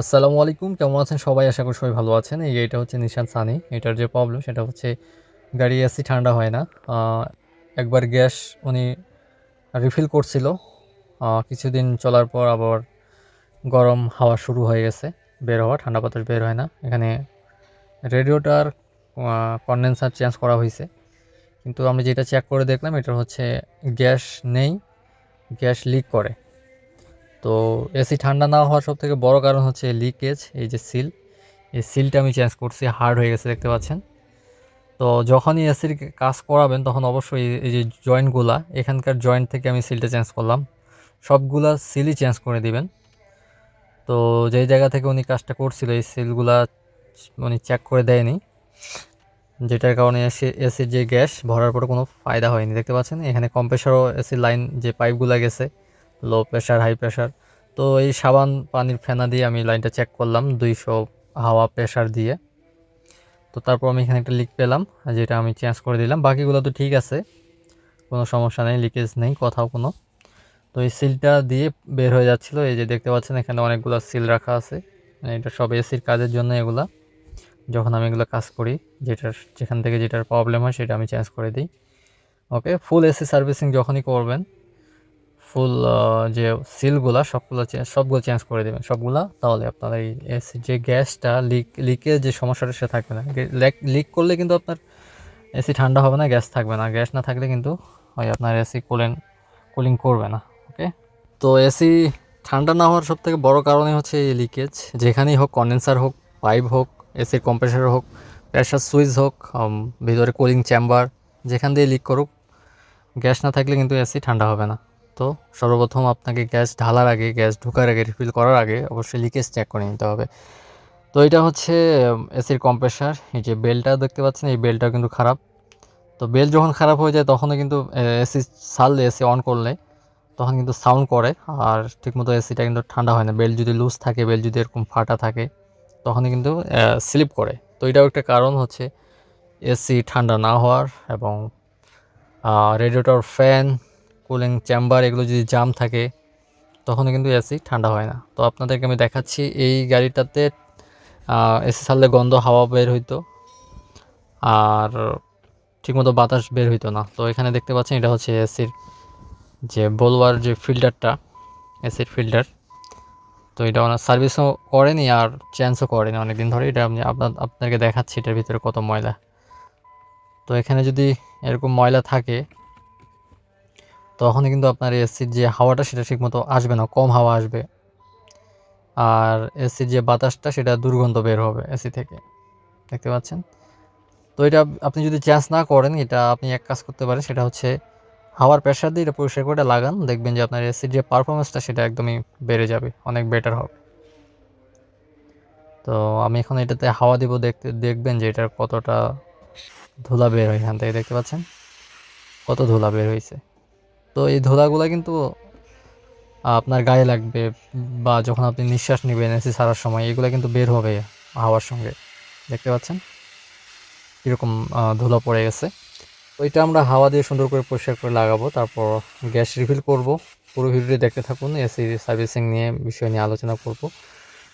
আসসালামু আলাইকুম। কেমন আছেন সবাই? আশা করি সবাই ভালো আছেন। এই এটা হচ্ছে নিশান সানি এটার যে প্রবলেম সেটা হচ্ছে গাড়ি এসি ঠান্ডা হয় না। একবার গ্যাস উনি রিফিল করছিল। কিছুদিন চলার পর আবার গরম হাওয়া শুরু হয়ে গেছে। বের হওয়া, ঠান্ডা বাতাস বের হয় না। এখানে রেডিওটার কন্ডেন্সার চেঞ্জ করা হয়েছে। কিন্তু আমি যেটা চেক করে দেখলাম, এটা হচ্ছে গ্যাস নেই। গ্যাস লিক করে। তো এসি ঠান্ডা না হওয়ার সব থেকে বড় কারণ হচ্ছে লিকেজ এই যে সিল এই সিলটা আমি চেঞ্জ করছি হার্ড হয়ে গেছে দেখতে পাচ্ছেন। তো যখনই এসির কাজ করাবেন, তখন অবশ্যই এই- যে জয়েন্টগুলা এখানকার জয়েন্ট থেকে আমি সিলটা চেঞ্জ করলাম। সবগুলা সিলই চেঞ্জ করে দিবেন। তো যেই জায়গা থেকে উনি কাজটা করছিল, এই সিলগুলা উনি চেক করে দেয়নি। যেটার কারণে এসি এসির যে গ্যাস, ভরার পরে কোনো ফায়দা হয়নি, দেখতে পাচ্ছেন? এখানে কম্প্রেসারও এসির লাইন যে পাইপগুলো গেছে লো প্রেশার হাই প্রেশার তো এই সাবান পানির ফেনা দিয়ে আমি লাইনটা চেক করলাম দুইশো হাওয়া প্রেশার দিয়ে। তো তারপর আমি এখানে একটা লিক পেলাম, যেটা আমি চেঞ্জ করে দিলাম। বাকিগুলো তো ঠিক আছে, কোনো সমস্যা নেই লিকেজ নেই, কোথাও কোনো। তো এই সিলটা দিয়ে বের হয়ে যাচ্ছিল, এই যে দেখতে পাচ্ছেন এখানে অনেকগুলো সিল রাখা আছে। মানে এটা সব এসির কাজের জন্য এগুলা। যখন আমি এগুলো কাজ করি যেটার যেখান থেকে যেটার প্রবলেম হয়, সেটা আমি চেঞ্জ করে দিই। ওকে ফুল এসি সার্ভিসিং যখনই করবেন ফুল যে সিলগুলা, সবগুলো সবগুলো চেঞ্জ করে দেবেন। সবগুলা? তাহলে আপনার এই যে গ্যাসটা লিক লিকের যে সমস্যাটা, সে থাকবে না। লিক করলে কিন্তু আপনার এসি ঠান্ডা হবে না, গ্যাস থাকবে না। গ্যাস না থাকলে কিন্তু ওই আপনার এসি কুলেন কুলিং করবে না ওকে তো এসি ঠান্ডা না হওয়ার সবথেকে বড় কারণই হচ্ছে এই লিকেজ যেখানেই হোক কন্ডেন্সার হোক পাইপ হোক এসির কম্প্রেসার হোক প্রেশার সুইচ হোক ভিতরে কুলিং চেম্বার যেখান দিয়ে লিক করুক, গ্যাস না থাকলে কিন্তু এসি ঠান্ডা হবে না। তো সর্বপ্রথম আপনাকে গ্যাস ঢালার আগে, গ্যাস ঢোকার আগে রিফিল করার আগে অবশ্যই লিকেজ চেক করে নিতে হবে। তো এটা হচ্ছে এসির কম্প্রেসার এই যে বেলটা দেখতে পাচ্ছেন, এই বেলটাও কিন্তু খারাপ। তো বেল যখন খারাপ হয়ে যায় তখনও কিন্তু এসি ছাড়লে এসি অন করলে, তখন কিন্তু সাউন্ড করে, আর ঠিকমতো এসিটা কিন্তু ঠান্ডা হয় না। বেল যদি লুজ থাকে বেল যদি এরকম ফাটা থাকে, তখনই কিন্তু স্লিপ করে। তো এটাও একটা কারণ হচ্ছে এসি ঠান্ডা না হওয়ার এবং রেডিয়েটর ফ্যান কুলিং চেম্বার এগুলো যদি জাম থাকে, তখনও কিন্তু এসি ঠান্ডা হয় না। তো আপনাদেরকে আমি দেখাচ্ছি, এই গাড়িটাতে এসি ছাড়লে গন্ধ, হাওয়া বের হইতো, আর ঠিকমতো বাতাস বের হইতো না। তো এখানে দেখতে পাচ্ছেন, এটা হচ্ছে এসির যে বলওয়ার যে ফিল্টারটা এসির ফিল্টার তো এটা ওনার সার্ভিসও করেনি আর চেঞ্জও করেনি অনেকদিন ধরে। এটা আমি আপনার আপনাদেরকে দেখাচ্ছি, এটার ভিতরে কত ময়লা। তো এখানে যদি এরকম ময়লা থাকে তখন কিন্তু আপনার এসির যে হাওয়াটা সেটা ঠিকমতো আসবে না, কম হাওয়া আসবে। আর এসির যে বাতাসটা সেটা দুর্গন্ধ বের হবে এসি থেকে। দেখতে পাচ্ছেন? তো এটা আপনি যদি চেঞ্জ না করেন, এটা আপনি এক কাজ করতে পারেন, সেটা হচ্ছে হাওয়ার প্রেশার দিয়ে এটা পরিষ্কার করে লাগান, দেখবেন যে আপনার এসির যে পারফরমেন্সটা সেটা একদমই বেড়ে যাবে, অনেক বেটার হবে। তো আমি এখন এটাতে হাওয়া দিব, দেখতে, দেখবেন যে এটার কতটা ধুলা বের হয় এখান থেকে, দেখতে পাচ্ছেন? কত ধুলা বের হয়েছে। তো এই ধুলাগুলো কিন্তু আপনার গায়ে লাগবে বা যখন আপনি নিঃশ্বাস নেবেন এসি ছাড়ার সময়, এগুলো কিন্তু বের হবে হাওয়ার সঙ্গে। দেখতে পাচ্ছেন? কীরকম ধুলা পড়ে গেছে। তো এটা আমরা হাওয়া দিয়ে সুন্দর করে পরিষ্কার করে লাগাবো। তারপর গ্যাস রিফিল করব। পুরো ভিডিওটি দেখতে থাকুন। এসি সার্ভিসিং নিয়ে, বিষয় নিয়ে আলোচনা করব।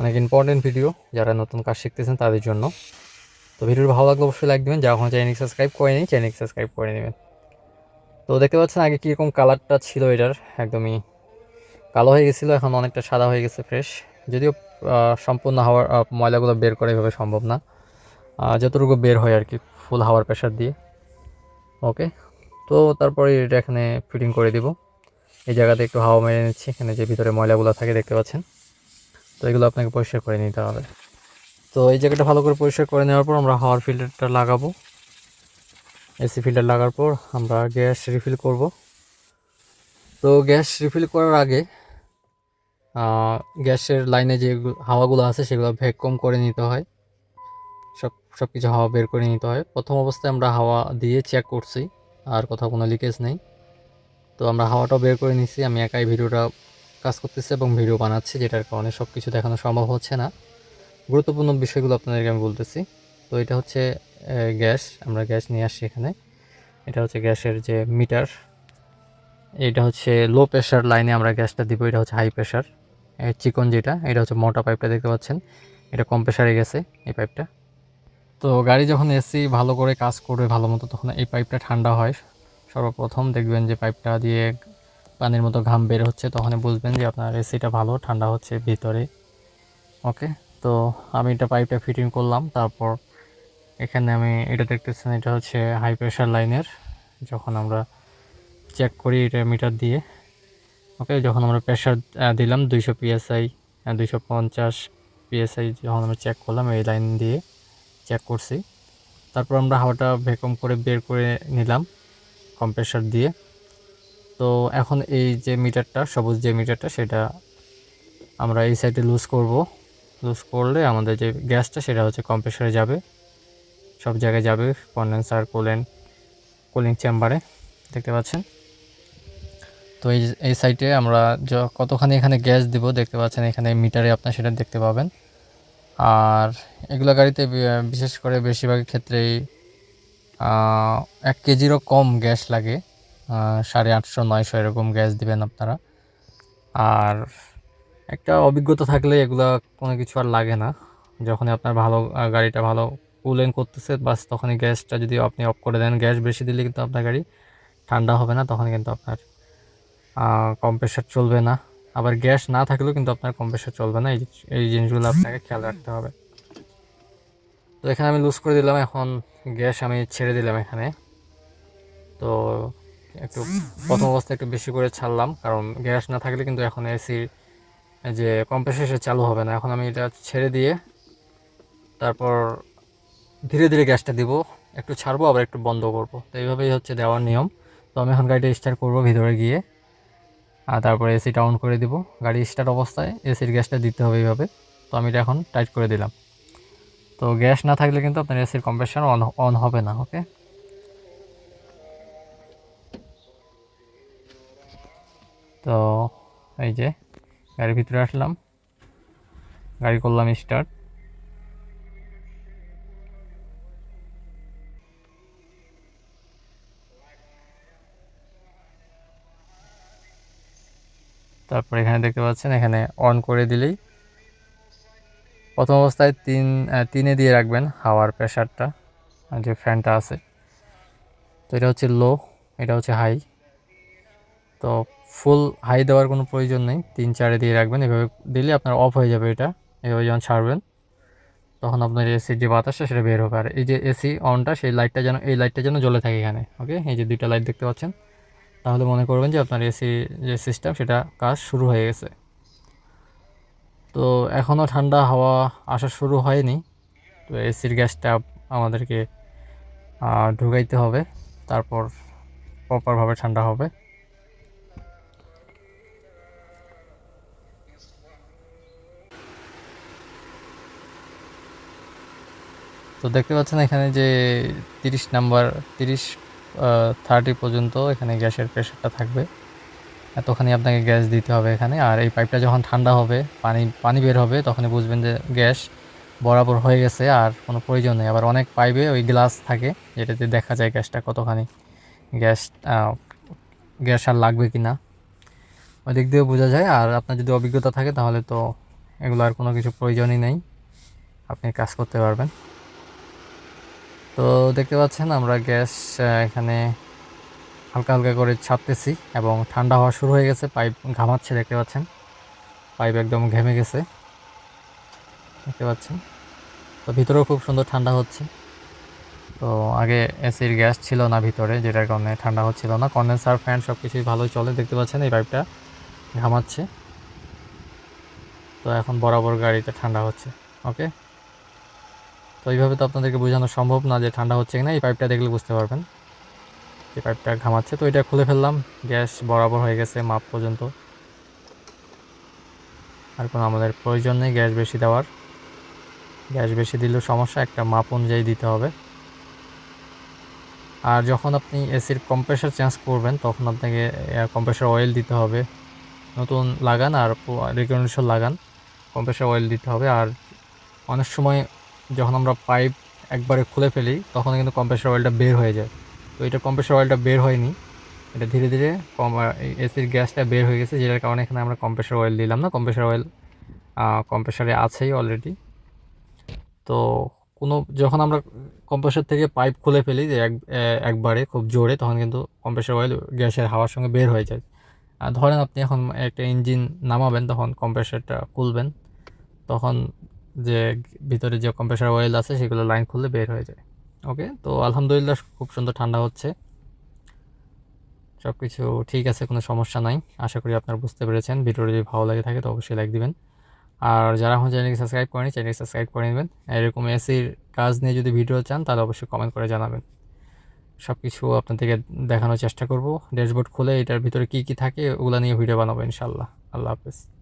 অনেক ইম্পর্টেন্ট ভিডিও যারা নতুন কাজ শিখতেছেন তাদের জন্য। তো ভিডিওটি ভালো লাগলে অবশ্যই লাইক দেবেন। যারা এখন চ্যানেল সাবস্ক্রাইব করেনি চ্যানেল সাবস্ক্রাইব করে নেবেন। তো দেখতে পাচ্ছেন আগে কীরকম কালারটা ছিল এটার, একদমই কালো হয়ে গেছিল, এখন অনেকটা সাদা হয়ে গেছে ফ্রেশ যদিও সম্পূর্ণ হাওয়ার ময়লাগুলো বের করা এভাবে সম্ভব না। যতটুকু বের হয় আর কি ফুল হাওয়ার প্রেশার দিয়ে। ওকে তো তারপরে এটা এখানে ফিটিং করে দিব। এই জায়গাতে একটু হাওয়া মেরে নিচ্ছি, এখানে যে ভিতরে ময়লাগুলো থাকে দেখতে পাচ্ছেন। তো এগুলো আপনাকে পরিষ্কার করে নিতে হবে। তো এই জায়গাটা ভালো করে পরিষ্কার করে নেওয়ার পর আমরা হাওয়ার ফিল্টারটা লাগাবো। এসি ফিল্টার লাগার পর আমরা গ্যাস রিফিল করব। তো গ্যাস রিফিল করার আগে গ্যাসের লাইনে যে হাওয়াগুলো আছে সেগুলো ভ্যাকুয়াম করে নিতে হয়। সব সব কিছু হাওয়া বের করে নিতে হয়। প্রথম অবস্থায় আমরা হাওয়া দিয়ে চেক করছি, আর কোথাও কোনো লিকেজ নেই। তো আমরা হাওয়াটাও বের করে নিছি। আমি একাই ভিডিওটা কাজ করতেছি এবং ভিডিও বানাচ্ছি, যেটার কারণে সব কিছু দেখানো সম্ভব হচ্ছে না। গুরুত্বপূর্ণ বিষয়গুলো আপনাদেরকে আমি বলতেছি। তো এটা হচ্ছে গ্যাস, আমরা গ্যাস নিয়ে আসছি এখানে। এটা হচ্ছে গ্যাসের যে মিটার। এটা হচ্ছে লো প্রেশার লাইনে আমরা গ্যাসটা দিব, এটা হচ্ছে হাই প্রেশার চিকন যেটা, এটা হচ্ছে মোটা পাইপটা দেখতে পাচ্ছেন। এটা কম্প্রেসারে গেছে এই পাইপটা। তো গাড়ি যখন এসি, ভালো করে কাজ করবে ভালো মতো, তখন এই পাইপটা ঠান্ডা হয়। সর্বপ্রথম দেখবেন যে পাইপটা দিয়ে পানির মতো ঘাম বের হচ্ছে তখন বুঝবেন যে আপনার এসিটা ভালো, ঠান্ডা হচ্ছে ভিতরে। ওকে? তো আমি এটা পাইপটা ফিটিং করলাম, তারপর এখানে আমি এটা দেখতেছেন এটা হচ্ছে হাই প্রেশার লাইনের যখন আমরা চেক করি এটা মিটার দিয়ে ওকে যখন আমরা প্রেশার দিলাম দুইশো পিএসআই দুইশো পঞ্চাশ পিএসআই যখন আমরা চেক করলাম, এই লাইন দিয়ে চেক করছি। তারপর আমরা হাওয়াটা ভ্যাকুম করে বের করে নিলাম কম্প্রেসার দিয়ে। তো এখন এই যে মিটারটা সবুজ যে মিটারটা সেটা আমরা এই সাইডে লুজ করব। লুজ করলে আমাদের যে গ্যাসটা সেটা হচ্ছে কম্প্রেসারে যাবে। সব জায়গায় যাবে কন্ডেন্সার কুলেন, কুলিং চেম্বারে, দেখতে পাচ্ছেন? তো এই এই সাইটে আমরা য- কতখানি এখানে গ্যাস দিব দেখতে পাচ্ছেন, এখানে মিটারে আপনার সেটা দেখতে পাবেন। আর এগুলো গাড়িতে বিশেষ করে বেশিরভাগ ক্ষেত্রেই এক কেজিরও কম গ্যাস লাগে সাড়ে আটশো, নয়শো এরকম গ্যাস দিবেন আপনারা। আর একটা অভিজ্ঞতা থাকলে এগুলা কোনো কিছু আর লাগে না। যখনই আপনার ভালো গাড়িটা ভালো কুলেন করতেছে, বাস তখনই গ্যাসটা যদি আপনি অফ করে দেন, গ্যাস বেশি দিলে কিন্তু আপনার গাড়ি ঠান্ডা হবে না, তখন কিন্তু আপনার কম্প্রেসার চলবে না। আবার গ্যাস না থাকলেও কিন্তু আপনার কম্প্রেসার চলবে না, এই জিনিসগুলো আপনাকে খেয়াল রাখতে হবে। তো এখানে আমি লুজ করে দিলাম, এখন গ্যাস আমি ছেড়ে দিলাম এখানে। তো একটু প্রথম অবস্থায় একটু বেশি করে ছাড়লাম, কারণ গ্যাস না থাকলে কিন্তু এখন এসির যে কম্প্রেসার চালু হবে না। এখন আমি এটা ছেড়ে দিয়ে তারপর ধীরে ধীরে গ্যাসটা দিব। একটু ছাড়বো, আবার একটু বন্ধ করব। তো এইভাবেই হচ্ছে দেওয়ার নিয়ম। তো আমি এখন গাড়িটা স্টার্ট করব ভিতরে গিয়ে। আর তারপরে এসিটা অন করে দিব। গাড়ি স্টার্ট অবস্থায় এসির গ্যাসটা দিতে হবে এইভাবে। তো আমি এটা এখন টাইট করে দিলাম। তো গ্যাস না থাকলে কিন্তু আপনার এসির কম্প্রেশন অন অন হবে না ওকে তো এই যে গাড়ির ভিতরে আসলাম। গাড়ি করলাম স্টার্ট তারপর এখানে দেখতে পাচ্ছেন, এখানে অন করে দিলেই প্রথম অবস্থায় তিন তিনে দিয়ে রাখবেন হাওয়ার প্রেশারটা যে ফ্যানটা আছে। তো এটা হচ্ছে লো এটা হচ্ছে হাই তো ফুল হাই দেওয়ার কোনো প্রয়োজন নেই, তিন, চারে দিয়ে রাখবেন। এভাবে দিলে আপনার অফ হয়ে যাবে এটা। এভাবে যখন ছাড়বেন, তখন আপনার এসির যে বাতাসটা, সেটা বের হবে। আর এই যে এসি অনটা সেই লাইটটা যেন, এই লাইটটা যেন জ্বলে থাকে এখানে ওকে এই যে দুইটা লাইট দেখতে পাচ্ছেন। তাহলে মনে করবেন যে আপনার এসি, যে সিস্টেম সেটা কাজ শুরু হয়ে গেছে। তো এখনও ঠান্ডা হাওয়া আসা শুরু হয়নি। তো এসির গ্যাসটা আমাদেরকে ঢুকাইতে হবে। তারপর প্রপারভাবে ঠান্ডা হবে। তো দেখতে পাচ্ছেন এখানে যে তিরিশ নাম্বার, তিরিশ থার্টি পর্যন্ত এখানে গ্যাসের প্রেশারটা থাকবে। এতখানি আপনাকে গ্যাস দিতে হবে এখানে। আর এই পাইপটা যখন ঠান্ডা হবে, পানি পানি বের হবে, তখনই বুঝবেন যে গ্যাস বরাবর হয়ে গেছে আর কোনো প্রয়োজন নেই। আবার অনেক পাইপে ওই গ্লাস থাকে, যেটাতে দেখা যায় গ্যাসটা কতখানি গ্যাস গ্যাস আর লাগবে কি না ওই দিক দিয়েও বোঝা যায়। আর আপনার যদি অভিজ্ঞতা থাকে, তাহলে তো এগুলো আর কোনো কিছু প্রয়োজনই নেই। আপনি কাজ করতে পারবেন। তো দেখতে পাচ্ছেন আমরা গ্যাস এখানে হালকা হালকা করে ছাপতেছি এবং ঠান্ডা হওয়া শুরু হয়ে গেছে, পাইপ ঘামাচ্ছে দেখতে পাচ্ছেন। পাইপ একদম ঘেমে গেছে, দেখতে পাচ্ছেন। তো ভিতরেও খুব সুন্দর ঠান্ডা হচ্ছে। তো আগে এসির গ্যাস ছিল না ভিতরে, যেটার কারণে ঠান্ডা হচ্ছিল না। কন্ডেন্সার, ফ্যান সব কিছুই ভালোই চলে, দেখতে পাচ্ছেন এই পাইপটা ঘামাচ্ছে। তো এখন বরাবর গাড়িতে ঠান্ডা হচ্ছে, ওকে? তো এইভাবে তো আপনাদেরকে বোঝানো সম্ভব না যে ঠান্ডা হচ্ছে কিনা, এই পাইপটা দেখলে বুঝতে পারবেন। এই পাইপটা ঘামাচ্ছে, তো এটা খুলে ফেললাম, গ্যাস বরাবর হয়ে গেছে মাপ পর্যন্ত। আর কোনো আমাদের প্রয়োজন নেই গ্যাস বেশি দেওয়ার। গ্যাস বেশি দিলেও সমস্যা, একটা মাপ অনুযায়ী দিতে হবে। আর যখন আপনি এসির কম্প্রেসার চেঞ্জ করবেন, তখন আপনাকে কম্প্রেসার অয়েল দিতে হবে। নতুন লাগান আর রেগুলেশন লাগান কম্প্রেসার অয়েল দিতে হবে। আর অনেক সময় যখন আমরা পাইপ একবারে খুলে ফেলি তখন কিন্তু কম্প্রেসার অয়েলটা বের হয়ে যায়। তো এটা কম্প্রেসার অয়েলটা বের হয়নি। এটা ধীরে ধীরে কম এসির গ্যাসটা বের হয়ে গেছে, যেটার কারণে এখানে আমরা কম্প্রেসার অয়েল দিলাম না। কম্প্রেসার অয়েল কম্প্রেসারে আছেই অলরেডি তো কোনো, যখন আমরা কম্প্রেসার থেকে পাইপ খুলে ফেলি যে এক একবারে খুব জোরে, তখন কিন্তু কম্প্রেসার অয়েল গ্যাসের হাওয়ার সঙ্গে বের হয়ে যায়। ধরেন আপনি এখন একটা ইঞ্জিন নামাবেন, তখন কম্প্রেসারটা খুলবেন। তখন যে ভিতরে যে কম্প্রেসার অয়েল আছে, সেগুলো লাইন খুললে বের হয়ে যায়। ওকে তো আলহামদুলিল্লাহ খুব সুন্দর ঠান্ডা হচ্ছে। সব কিছু ঠিক আছে, কোনো সমস্যা নাই। আশা করি আপনারা বুঝতে পেরেছেন। ভিডিওটি যদি ভালো লাগে থাকে, তো অবশ্যই লাইক দিবেন। আর যারা এখন চ্যানেলকে সাবস্ক্রাইব করেনি, চ্যানেলকে সাবস্ক্রাইব করে নেবেন। এরকম এসির কাজ নিয়ে যদি ভিডিও চান, তাহলে অবশ্যই কমেন্ট করে জানাবেন। সব কিছু আপনাদেরকে দেখানোর চেষ্টা করব। ড্যাশবোর্ড খুলে এটার ভিতরে কী কী থাকে, ওগুলো নিয়ে ভিডিও বানাবো ইনশাল্লাহ আল্লাহ হাফেজ।